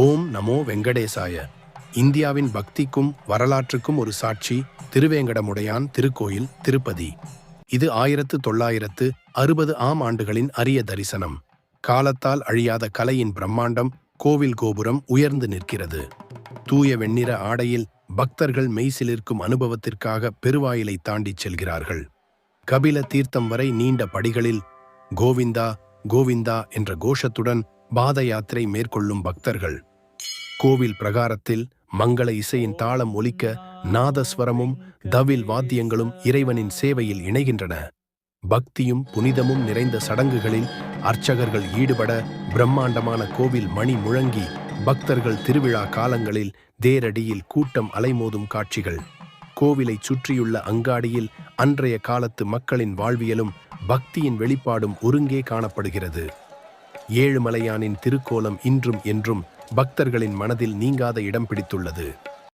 ஓம் நமோ வெங்கடேசாய. இந்தியாவின் பக்திக்கும் வரலாற்றுக்கும் ஒரு சாட்சி திருவேங்கடமுடையான் திருக்கோயில் திருப்பதி. இது ஆயிரத்து தொள்ளாயிரத்து அறுபது ஆம் ஆண்டுகளின் அரிய தரிசனம். காலத்தால் அழியாத கலையின் பிரம்மாண்டம் கோவில் கோபுரம் உயர்ந்து நிற்கிறது. தூய வெண்ணிற ஆடையில் பக்தர்கள் மெய்சிலிருக்கும் அனுபவத்திற்காக பெருவாயிலை தாண்டிச் செல்கிறார்கள். கபில தீர்த்தம் வரை நீண்ட படிகளில் கோவிந்தா கோவிந்தா என்ற கோஷத்துடன் பாத யாத்திரை மேற்கொள்ளும் பக்தர்கள். கோவில் பிரகாரத்தில் மங்கள இசையின் தாளம் ஒலிக்க நாதஸ்வரமும் தவில் வாத்தியங்களும் இறைவனின் சேவையில் இணைகின்றன. பக்தியும் புனிதமும் நிறைந்த சடங்குகளில் அர்ச்சகர்கள் ஈடுபட பிரம்மாண்டமான கோவில் மணி முழங்கி பக்தர்கள் திருவிழா காலங்களில் தேரடியில் கூட்டம் அலைமோதும் காட்சிகள். கோவிலைச் சுற்றியுள்ள அங்காடியில் அன்றைய காலத்து மக்களின் வாழ்வியலும் பக்தியின் வெளிப்பாடும் ஒருங்கே காணப்படுகிறது. ஏழுமலையானின் திருக்கோலம் இன்றும் என்றும் பக்தர்களின் மனதில் நீங்காத இடம் பிடித்துள்ளது.